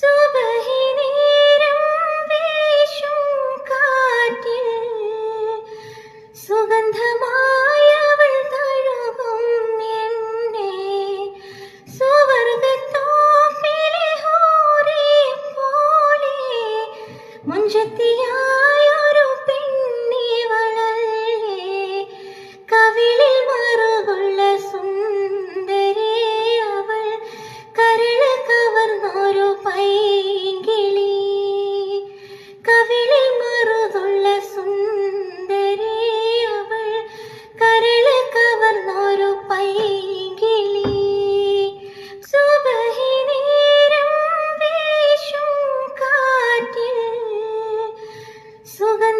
Super!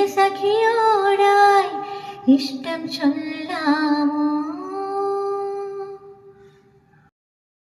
പ്രിയ സഖിയോടായി ഇഷ്ടം ചൊല്ലാമോ?